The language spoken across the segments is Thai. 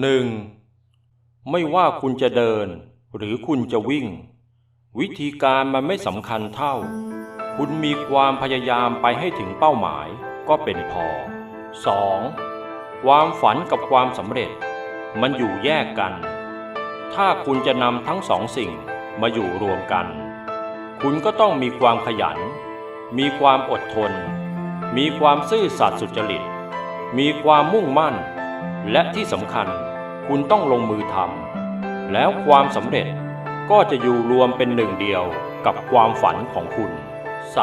หนึ่งไม่ว่าคุณจะเดิน หรือคุณจะวิ่ง วิธีการมันไม่สำคัญเท่า คุณมีความพยายามไปให้ถึงเป้าหมายก็เป็นพอ 2. ความฝันกับความสำเร็จ มันอยู่แยกกัน ถ้าคุณจะนำทั้งสองสิ่งมาอยู่รวมกัน คุณก็ต้องมีความขยัน มีความอดทน มีความซื่อสัตย์สุจริต มีความมุ่งมั่น และที่สำคัญ คุณต้องลงมือทำแล้วความสำเร็จก็จะอยู่รวมเป็นหนึ่งเดียวกับความฝันของคุณ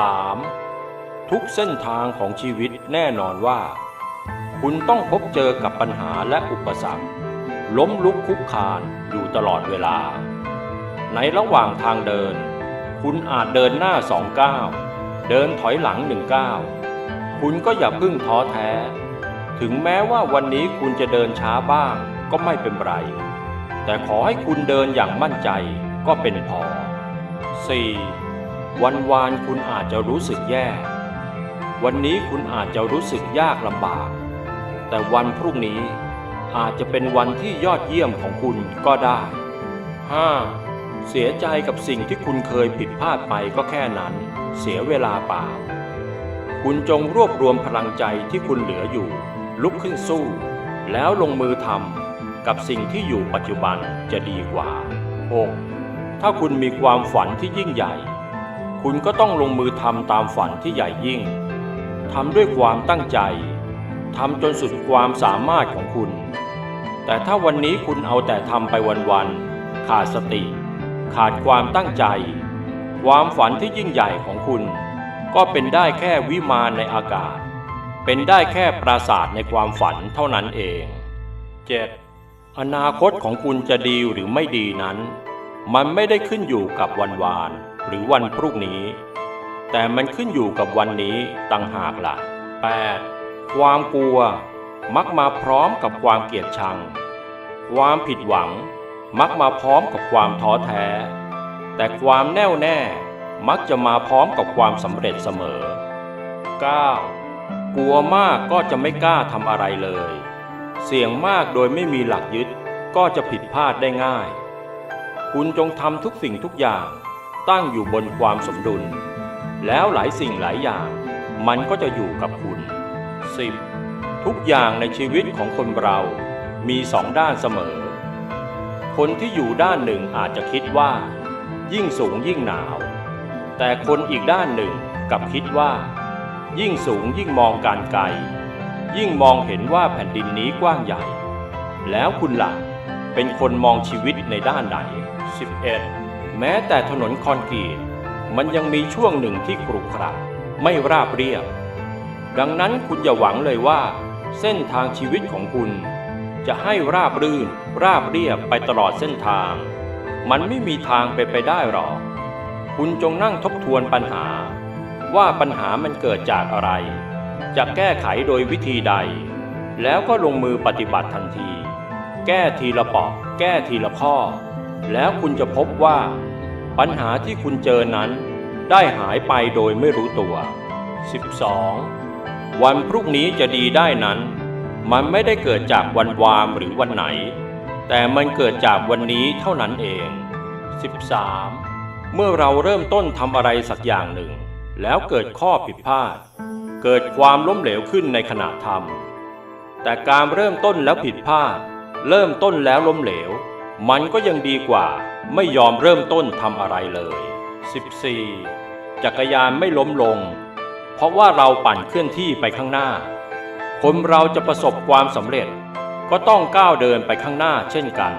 3. ทุกเส้นทางของชีวิตแน่นอนว่า คุณต้องพบเจอกับปัญหาและอุปสรรค ล้มลุกคุกคานอยู่ตลอดเวลา ในระหว่างทางเดิน คุณอาจเดินหน้าสองก้าวเดินถอยหลังหนึ่งก้าวคุณก็อย่าเพึ่งท้อแท้ ถึงแม้ว่าวันนี้คุณจะเดินช้าบ้าง ก็ไม่เป็นไร แต่ขอให้คุณเดินอย่างมั่นใจก็เป็นพอ 4. วันวานคุณอาจจะรู้สึกแย่ วันนี้คุณอาจจะรู้สึกยากลำบาก แต่วันพรุ่งนี้อาจจะเป็นวันที่ยอดเยี่ยมของคุณก็ได้ 5. เสียใจกับสิ่งที่คุณเคยผิดพลาดไปก็แค่นั้น เสียเวลาเปล่า คุณจงรวบรวมพลังใจที่คุณเหลืออยู่ ลุกขึ้นสู้ แล้วลงมือทำ กับสิ่งที่อยู่ปัจจุบันจะดีกว่า 6. ถ้าคุณมีความฝันที่ยิ่งใหญ่ คุณก็ต้องลงมือทำตามฝันที่ใหญ่ยิ่งทำด้วยความตั้งใจทำจนสุดความสามารถของคุณ แต่ถ้าวันนี้คุณเอาแต่ทำไปวันๆขาดสติ ขาดความตั้งใจ ความฝันที่ยิ่งใหญ่ของคุณ ก็เป็นได้แค่วิมานในอากาศ เป็นได้แค่ปราสาทในความฝันเท่านั้นเอง 7. อนาคตของคุณจะดีหรือไม่ดีนั้น มันไม่ได้ขึ้นอยู่กับวันวานหรือวันพรุ่งนี้ แต่มันขึ้นอยู่กับวันนี้ต่างหากละ่ะ 8. ความกลัวมักมาพร้อมกับความเกลียดชัง ความผิดหวังมักมาพร้อมกับความท้อแท้ แต่ความแน่วแน่มักจะมาพร้อมกับความสำเร็จเสมอ 9. กลัวมากก็จะไม่กล้าทำอะไรเลย เสี่ยงมากโดยไม่มีหลักยึดก็จะผิดพลาดได้ง่าย คุณจงทำทุกสิ่งทุกอย่างตั้งอยู่บนความสมดุล แล้วหลายสิ่งหลายอย่าง มันก็จะอยู่กับคุณ 10. ทุกอย่างในชีวิตของคนเรามีสองด้านเสมอ คนที่อยู่ด้านหนึ่งอาจจะคิดว่า ยิ่งสูงยิ่งหนาว แต่คนอีกด้านหนึ่งกับคิดว่า ยิ่งสูงยิ่งมองการไกล ยิ่งมองเห็นว่าแผ่นดินนี้กว้างใหญ่ แล้วคุณล่ะเป็นคนมองชีวิตในด้านไหน 11. แม้แต่ถนนคอนกรีตมันยังมีช่วงหนึ่งที่กรุขระไม่ราบเรียบ ดังนั้นคุณอย่าหวังเลยว่า เส้นทางชีวิตของคุณ จะให้ราบรื่น ราบเรียบไปตลอดเส้นทาง มันไม่มีทางไปไปได้หรอก คุณจงนั่งทบทวนปัญหา ว่าปัญหามันเกิดจากอะไร จะแก้ไขโดยวิธีใด แล้วก็ลงมือปฏิบัติทันที แก้ทีละปอกแก้ทีละข้อ แล้วคุณจะพบว่า ปัญหาที่คุณเจอนั้น ได้หายไปโดยไม่รู้ตัว 12. วันพรุ่งนี้จะดีได้นั้น มันไม่ได้เกิดจากวันวามหรือวันไหน แต่มันเกิดจากวันนี้เท่านั้นเอง 13. เมื่อเราเริ่มต้นทำอะไรสักอย่างหนึ่ง แล้วเกิดข้อผิดพลาด เกิดความล้มเหลวขึ้นในขณะทำแต่การเริ่มต้นแล้วผิดพลาด เริ่มต้นแล้วล้มเหลว มันก็ยังดีกว่า ไม่ยอมเริ่มต้นทำอะไรเลย 14. จักรยานไม่ล้มลง เพราะว่าเราปั่นเคลื่อนที่ไปข้างหน้า คนเราจะประสบความสำเร็จ ก็ต้องก้าวเดินไปข้างหน้าเช่นกัน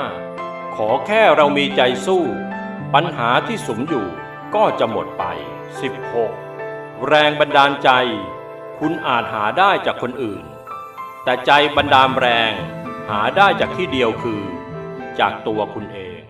15. ขอแค่เรามีใจสู้ ปัญหาที่สมอยู่ก็จะหมดไป 16. แรงบันดาลใจ คุณอาจหาได้จากคนอื่น แต่ใจบันดาลแรงหาได้จากที่เดียวคือ จากตัวคุณเอง